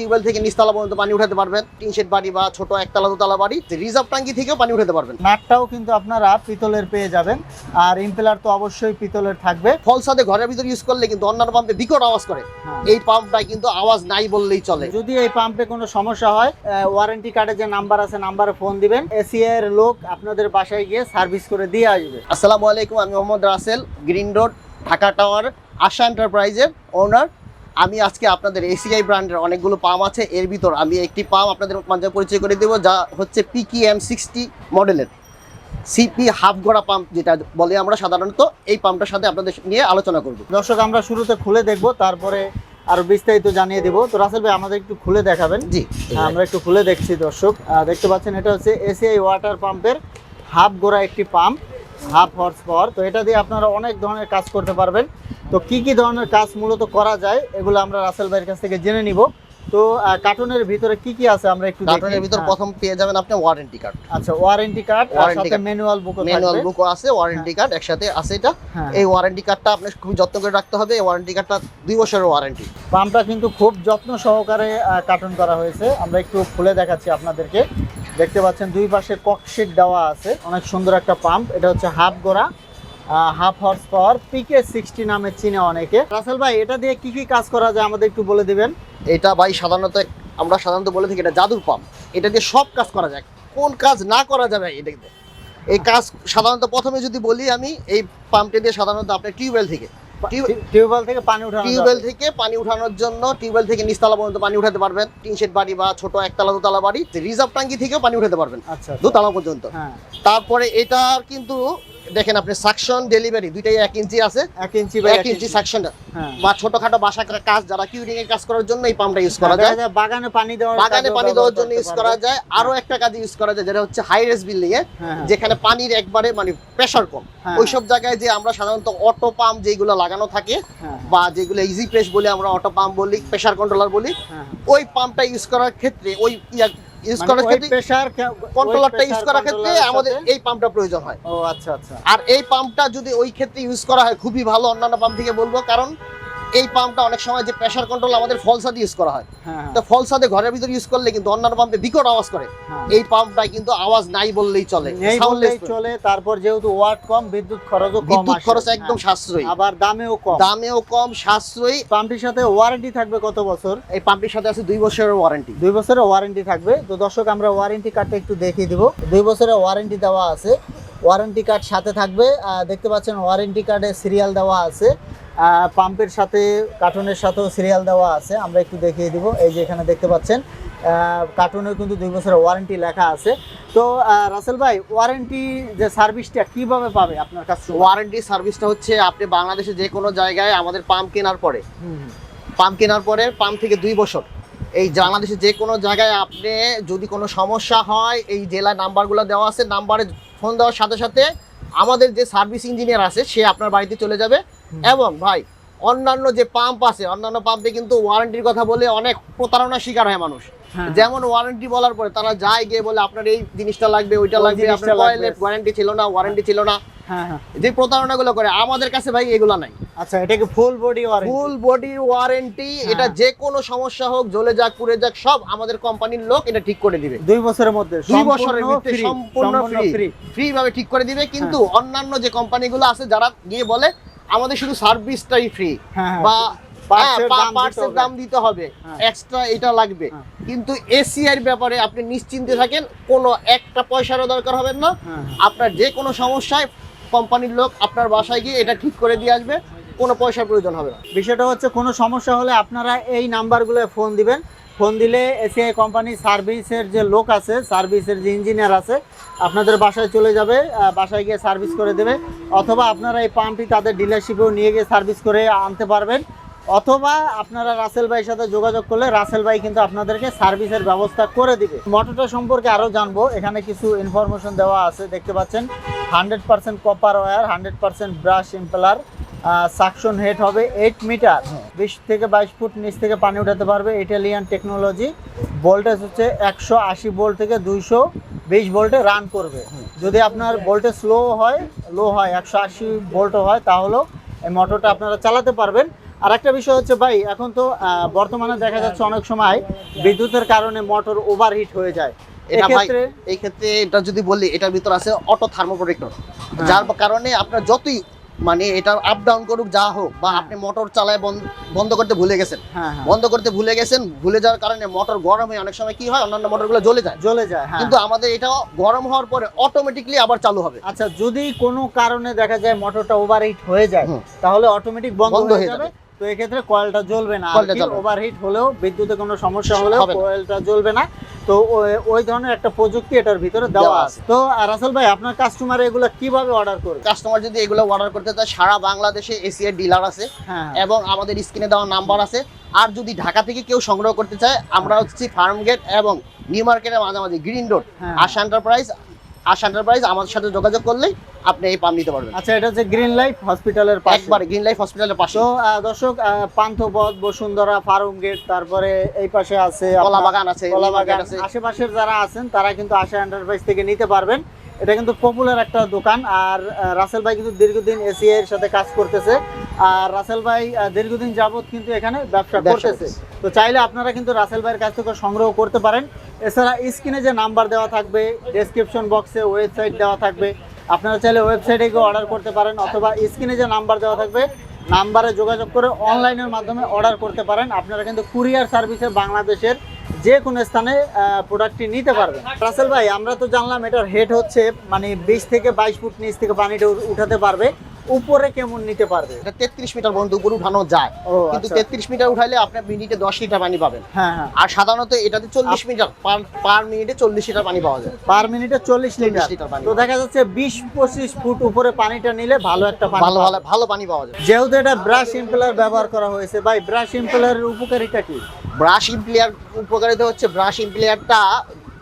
Tubewell থেকে নিচতলা পর্যন্ত পানি উঠাতে পারবেন। টিন শেড বাড়ি বা ছোট একতলা দোতলা বাড়ি রিজার্ভ ট্যাঙ্কি থেকেও পানি উঠাতে পারবেন। নাটটাও কিন্তু আপনারা পিতলের পেয়ে যাবেন। আর ইম্পেলার তো অবশ্যই পিতলের থাকবে। ফলসাদে ঘরের ভিতর ইউজ করলে কিন্তু অন্যান্য পাম্পে বিকট আওয়াজ করে। হ্যাঁ। এই পাম্পটায় কিন্তু আওয়াজ নাই বললেই চলে। যদি এই পাম্পে কোনো সমস্যা হয় ওয়ারেন্টি কার্ডে যে নাম্বার আছে নাম্বারে ফোন দিবেন। এসি এর লোক আপনাদের বাসায় গিয়ে সার্ভিস করে দিয়ে আসবে। আসসালামু আলাইকুম আমি Mohammad Rasel Green Road Dhaka tower Asha এন্টারপ্রাইজের ওনার আমি আজকে আপনাদের এসিআই ব্র্যান্ডের অনেকগুলো পাম্প আছে। এর ভিতর আমি একটি পাম্প আপনাদের মাঝে পরিচয় করে দেবো যা হচ্ছে পিকি এম সিক্সটি মডেলের সিপি হাফ গড়া পাম্প যেটা বলে আমরা সাধারণত এই পাম্পটার সাথে আপনাদের নিয়ে আলোচনা করব। দর্শক আমরা শুরুতে খুলে দেখব তারপরে আরও বিস্তারিত জানিয়ে দেবো। তো রাসেল ভাই আমাদের একটু খুলে দেখাবেন। জি। আমরা একটু খুলে দেখছি দর্শক। দেখতে পাচ্ছেন এটা হচ্ছে এসিআই ওয়াটার পাম্পের হাফ গোড়া একটি পাম্প হাফ হর্স পাওয়ার তো এটা দিয়ে আপনারা অনেক ধরনের কাজ করতে পারবেন। তো কি কি ধরনের কাজ মূলত করা যায় এগুলো আমরা রাসেল ভাইয়ের কাছ থেকে জেনে নিব। তো কার্টুনের ভিতরে কি কি আছে আমরা একটু। কার্টনের ভিতর হ্যাঁ, প্রথম পেয়ে যাবেন আপনি ওয়ারেন্টি কার্ড আচ্ছা ওয়ারেন্টি কার্ড আর সাথে। ম্যানুয়াল বুক ম্যানুয়াল বুকও আছে ওয়ারেন্টি কার্ড একসাথে আছে এটা। হ্যাঁ। এই ওয়ারেন্টি কার্ডটা আপনি খুব যত্ন করে রাখতে হবে এই ওয়ারেন্টি কার্ডটা দুই বছরের ওয়ারেন্টি পাম্পটা কিন্তু খুব যত্ন সহকারে কার্টুন করা হয়েছে। আমরা একটু খুলে দেখাচ্ছি আপনাদেরকে। দেখতে পাচ্ছেন দুই পাশে ককশিট দেওয়া আছে। অনেক সুন্দর একটা পাম্প এটা হচ্ছে হাফ গোড়া। Half horse power PK sixty নামে চিনে অনেকে। রাসেল ভাই এটা দিয়ে কি কি কাজ করা যায় আমাদের একটু বলে দিবেন? এটা ভাই সাধারণত আমরা সাধারণত বলে থাকি এটা জাদুর পাম্প এটা দিয়ে সব কাজ করা যায়। কোন কাজ না করা যাবে এটা দিয়ে। এই কাজ সাধারণত প্রথমে যদি বলি আমি এই পাম্পটা দিয়ে সাধারণত আপনার টিউবওয়েল থেকে। টিউবওয়েল থেকে পানি উঠানো টিউবওয়েল থেকে পানি উঠানোর জন্য টিউবওয়েল থেকে নিচতলা পর্যন্ত পানি উঠাতে পারবেন। টিন শেড বাড়ি বা ছোট একতলা দোতলা বাড়ি রিজার্ভ ট্যাঙ্কি থেকেও পানি উঠাতে পারবেন। আচ্ছা আচ্ছা। দোতলা পর্যন্ত। হ্যাঁ। তারপরে এটার কিন্তু দেখেন আপনি সাকশন ডেলিভারি দুইটাই এক ইঞ্চি আছে। এক ইঞ্চি বা এক ইঞ্চি সাকশন হ্যাঁ। বা ছোটখাটো বাসা কাজ যারা কিউরিং এর কাজ করার জন্য এই পাম্পটা ইউজ করা যায়। যায় বাগানে পানি দেওয়ার বাগানে পানি দেওয়ার জন্য ইউজ করা যায়। আরও একটা কাজে ইউজ করা যায় যেটা হচ্ছে হাই রেস বিল্ডিং এ হ্যাঁ, হ্যাঁ। যেখানে পানির একবারে মানে প্রেসার কম। হ্যাঁ, ওইসব জায়গায় যে আমরা সাধারণত অটো পাম্প যেগুলো লাগানো থাকে হ্যাঁ, বা যেগুলো ইজি প্রেস বলে আমরা অটো পাম্প বলি প্রেসার কন্ট্রোলার বলি হ্যাঁ, হ্যাঁ। ওই পাম্পটা ইউজ করার ক্ষেত্রে ওই ইউজ মানে করার ক্ষেত্রে প্রেসার কন্ট্রোলারটা ইউজ করার ক্ষেত্রে আমাদের এই পাম্পটা প্রয়োজন হয়। ও আচ্ছা আচ্ছা। আর এই পাম্পটা যদি ওই ক্ষেত্রে ইউজ করা হয় খুবই ভালো অন্যান্য পাম্প থেকে বলব কারণ এই পাম্পটা অনেক সময় যে প্রেসার কন্ট্রোল আমাদের ফলসাতে ইউজ করা হয়। হ্যাঁ হ্যাঁ, তো ফলসাতে ঘরের ভিতর ইউজ করলে কিন্তু অন্যান্য পাম্পে বিকট আওয়াজ করে। হ্যাঁ। এই পাম্পটায় কিন্তু আওয়াজ নাই বললেই চলে। চলে তারপর যেহেতু ওয়াট কম বিদ্যুৎ খরচও কম বিদ্যুৎ খরচ একদম সাশ্রয়ী। আবার দামেও কম। দামেও কম সাশ্রয়ী। পাম্পটির সাথে ওয়ারেন্টি থাকবে কত বছর? এই পাম্পটির সাথে আছে দুই বছরের ওয়ারেন্টি দুই বছরের ওয়ারেন্টি থাকবে। তো দর্শক আমরা ওয়ারেন্টি কার্ডটা একটু দেখিয়ে দিব। দুই বছরের ওয়ারেন্টি দেওয়া আছে। ওয়ারেন্টি কার্ড সাথে থাকবে। দেখতে পাচ্ছেন ওয়ারেন্টি কার্ডে সিরিয়াল দেওয়া আছে। পাম্পের সাথে কার্টুনের সাথেও সিরিয়াল দেওয়া আছে। আমরা একটু দেখিয়ে দিব। এই যে এখানে দেখতে পাচ্ছেন কার্টুনের কিন্তু দুই বছরের ওয়ারেন্টি লেখা আছে। তো রাসেল ভাই ওয়ারেন্টি যে সার্ভিসটা কীভাবে পাবে আপনার কাছে ওয়ারেন্টি সার্ভিসটা হচ্ছে আপনি বাংলাদেশে যে কোনো জায়গায় আমাদের পাম্প কেনার পরে। পাম্প কেনার পরে পাম্প থেকে দুই বছর। এই বাংলাদেশে যে কোনো জায়গায় আপনি যদি কোনো সমস্যা হয় এই জেলার নাম্বারগুলো দেওয়া আছে নাম্বারে ফোন দেওয়ার সাথে সাথে আমাদের যে সার্ভিস ইঞ্জিনিয়ার আছে সে আপনার বাড়িতে চলে যাবে। এবং ভাই অন্যান্য যে পাম্প আছে অন্যান্য পাম্পে কিন্তু ওয়ারেন্টির কথা বলে অনেক প্রতারণার শিকার হয় মানুষ। হ্যাঁ। যেমন ওয়ারেন্টি বলার পরে তারা যায় গিয়ে বলে আপনার এই জিনিসটা লাগবে ওইটা লাগবে আপনার ওয়ারেন্টি ছিল না ওয়ারেন্টি ছিল না। হ্যাঁ হ্যাঁ। যে প্রতারণাগুলো করে আমাদের কাছে ভাই এগুলো নাই। আচ্ছা এটাকে full body warranty full body warranty এটা। যে কোনো সমস্যা হোক জ্বলে যাক পুড়ে যাক সব আমাদের কোম্পানির লোক এটা ঠিক করে দিবে। দুই বছরের মধ্যে দুই বছরের free, সম্পূর্ণ ফ্রি ফ্রি ভাবে ঠিক করে দিবে কিন্তু অন্যান্য যে কোম্পানিগুলো আছে যারা গিয়ে বলে আমাদের শুধু সার্ভিসটাই ফ্রি হ্যাঁ হ্যাঁ। বা Parts এর দাম দিতে হবে। হ্যাঁ। এক্সট্রা এটা লাগবে হ্যাঁ। কিন্তু এসিআর ব্যাপারে আপনি নিশ্চিন্তে থাকেন কোনো একটা পয়সারও দরকার হবে না হ্যাঁ, হ্যাঁ। আপনার যে কোনো সমস্যায় কোম্পানির লোক আপনার বাসায় গিয়ে এটা ঠিক করে দিয়ে আসবে কোনো পয়সার প্রয়োজন হবে না বিষয়টা হচ্ছে কোনো সমস্যা হলে আপনারা এই নাম্বারগুলোয় ফোন দিবেন ফোন দিলে এসিআই কোম্পানি সার্ভিসের যে লোক আছে, সার্ভিসের যে ইঞ্জিনিয়ার আছে, আপনাদের বাসায় চলে যাবে বাসায় গিয়ে সার্ভিস করে দেবে। অথবা আপনারা এই পাম্পটি তাদের ডিলারশিপেও নিয়ে গিয়ে সার্ভিস করে আনতে পারবেন। অথবা আপনারা রাসেল ভাইয়ের সাথে যোগাযোগ করলে রাসেল ভাই কিন্তু আপনাদেরকে সার্ভিসের ব্যবস্থা করে দিবে। মোটরটা সম্পর্কে আরও জানব। এখানে কিছু ইনফরমেশন দেওয়া আছে, দেখতে পাচ্ছেন। Hundred percent copper wire hundred percent brass impeller suction head হবে এইট মিটার বিশ থেকে বাইশ ফুট নিচ থেকে পানি উঠাতে পারবে ইটালিয়ান টেকনোলজি ভোল্টেজ হচ্ছে একশো আশি ভোল্ট থেকে দুইশো বিশ ভোল্টে রান করবে। যদি আপনার ভোল্টেজ স্লো হয় লো হয়, একশো আশি ভোল্ট হয়, তাহলেও এই মোটরটা আপনারা চালাতে পারবেন। আর একটা বিষয় হচ্ছে ভাই, এখন তো বর্তমানে দেখা যাচ্ছে অনেক সময় বিদ্যুতের কারণে মোটর ওভারহিট হয়ে যায়। এটা ভাই এই ক্ষেত্রে এটা যদি বলি এটার ভিতর আছে অটো থার্মো প্রোটেক্টর হ্যাঁ। যার কারণে আপনার যতই মানে এটা আপ ডাউন করুক যা হোক বা আপনি মোটর চালায় বন্ধ- করতে ভুলে গেছেন। হ্যাঁ হ্যাঁ। বন্ধ করতে ভুলে গেছেন ভুলে যাওয়ার কারণে মোটর গরম হয়ে অনেক সময় কি হয় অন্যান্য মোটরগুলো জ্বলে যায়। জ্বলে যায় কিন্তু আমাদের এটা গরম হওয়ার পরে অটোমেটিকলি আবার চালু হবে। আচ্ছা যদি কোনো কারণে দেখা যায় মোটরটা ওভারহিট হয়ে যায় তাহলে অটোমেটিক বন্ধ হয়ে যাবে। তো এক্ষেত্রে কয়েলটা জ্বলবে না। ওভারহিট হলেও বিদ্যুতে কোনো সমস্যা হলেও কয়েলটা জ্বলবে না। তো ওই- ধরনের একটা প্রযুক্তি এটার ভিতরে দেওয়া আছে। তো আসল রাসেল ভাই আপনার কাস্টমার এগুলো কীভাবে অর্ডার করবে? কাস্টমার যদি এগুলো অর্ডার করতে চায় সারা বাংলাদেশে এসিআর ডিলার আছে হ্যাঁ। এবং আমাদের স্ক্রিনে দেওয়া নাম্বার আছে। আর যদি ঢাকা থেকে কেউ সংগ্রহ করতে চায় আমরা হচ্ছি ফার্ম গেট এবং নিউ মার্কেটের মাঝামাঝি Green Road. Asha enterprise Asha enterprise আমাদের সাথে যোগাযোগ করলেই আপনি এই পাম্প নিতে পারবেন। আচ্ছা এটা হচ্ছে গ্রিন লাইফ হসপিটালের পাশে। একবার গ্রিন লাইফ হসপিটালের পাশে। তো দর্শক পান্থপথ বসুন্ধরা ফার্ম গেট তারপরে এই পাশে আছে কলা বাগান আছে কলা বাগান আছে। আশেপাশের যারা আছেন তারা কিন্তু আশা এন্টারপ্রাইজ থেকে নিতে পারবেন। এটা কিন্তু পপুলার একটা দোকান। আর রাসেল ভাই কিন্তু দীর্ঘদিন এসিআই এর সাথে কাজ করতেছে। আর রাসেল ভাই দীর্ঘদিন যাবত কিন্তু এখানে ব্যবসা ব্যবসা করতেছে। তো চাইলে আপনারা কিন্তু রাসেল ভাইয়ের কাছ থেকে সংগ্রহ করতে পারেন। এছাড়া স্ক্রিনে যে নাম্বার দেওয়া থাকবে ডেসক্রিপশন বক্সে ওয়েবসাইট দেওয়া থাকবে। আপনারা চাইলে ওয়েবসাইটে গিয়ে অর্ডার করতে পারেন অথবা স্ক্রিনে যে নাম্বার দেওয়া থাকবে নাম্বারে যোগাযোগ করে অনলাইনের মাধ্যমে অর্ডার করতে পারেন। আপনারা কিন্তু কুরিয়ার সার্ভিসে বাংলাদেশের যে কোনো স্থানে প্রোডাক্টটি নিতে পারবেন। রাসেল ভাই, আমরা তো জানলাম এটার হেড হচ্ছে মানে বিশ থেকে বাইশ ফুট নিচ থেকে পানিটা উঠাতে পারবে। উপরে কেমন নিতে পারবে? এটা তেত্রিশ মিটার পর্যন্ত উপরে উঠানো যায়। কিন্তু আচ্ছা। তেত্রিশ মিটার উঠাইলে আপনি মিনিটে দশ লিটার পানি পাবেন। হ্যাঁ হ্যাঁ। আর সাধারণত এটাতে চল্লিশ মিটার পার মিনিটে চল্লিশ লিটার পানি পাওয়া যায়। পার মিনিটে চল্লিশ লিটার। লিটার পানি। তো দেখা যাচ্ছে বিশ পঁচিশ ফুট উপরে পানিটা নিলে ভালো একটা পানি ভালো ভালো ভালো পানি পাওয়া যায়। যেহেতু এটা ব্রাশ ইম্পেলার ব্যবহার করা হয়েছে ভাই ব্রাশ ইম্পেলারের উপকারিতা কি? ব্রাশ ইমপ্লেয়ার উপকারিতা হচ্ছে ব্রাশ ইমপ্লেয়ারটা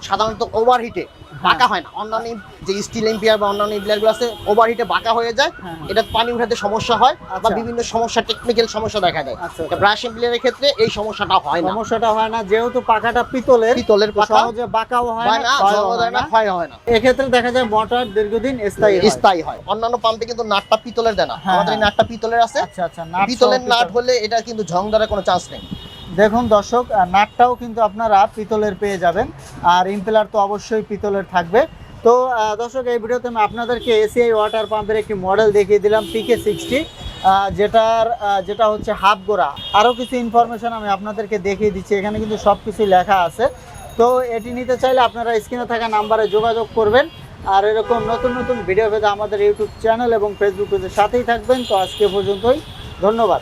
সাধারণত ওভারহিটে বাঁকা হয় না অন্যান্য যে স্টিল এম্পিয়ার বা অন্যান্য ইমপ্লেয়ারগুলো আছে ওভারহিটে বাঁকা হয়ে যায় হ্যাঁ। এটা পানি উঠাতে সমস্যা হয় বা আচ্ছা। বিভিন্ন সমস্যা টেকনিক্যাল সমস্যা দেখা যায় আচ্ছা, এটা ব্রাশ ইমপ্লেয়ারের ক্ষেত্রে এই সমস্যাটা হয় না সমস্যাটা হয় না যেহেতু পাখাটা পিতলের পিতলের পাখা সহজে বাঁকাও হয় হয় না হয় না। ক্ষয় হয় না এক্ষেত্রে দেখা যায় মোটর দীর্ঘদিন স্থায়ী হয়। স্থায়ী হয় অন্যান্য পাম্পে কিন্তু নাটটা পিতলের দেয় না হ্যাঁ, আমাদের এই হ্যাঁ। নাটটা পিতলের আছে আচ্ছা আচ্ছা পিতলের নাট। হলে এটা কিন্তু ঝং ধরার কোনো চান্স নেই দেখুন দর্শক নাটটাও কিন্তু আপনারা পিতলের পেয়ে যাবেন। আর ইম্পেলার তো অবশ্যই পিতলের থাকবে। তো দর্শক, এই ভিডিওতে আমি আপনাদেরকে এসিআই ওয়াটার পাম্পের একটি মডেল দেখিয়ে দিলাম পিকে সিক্সটি যেটার যেটা হচ্ছে হাফ গোড়া। আরও কিছু ইনফরমেশন আমি আপনাদেরকে দেখিয়ে দিচ্ছি। এখানে কিন্তু সব কিছুই লেখা আছে। তো, এটি নিতে চাইলে আপনারা স্ক্রিনে থাকা নাম্বারে যোগাযোগ করবেন। আর এরকম নতুন নতুন ভিডিও পেতে আমাদের ইউটিউব চ্যানেল এবং ফেসবুক পেজের সাথেই থাকবেন। তো আজকে পর্যন্তই। ধন্যবাদ।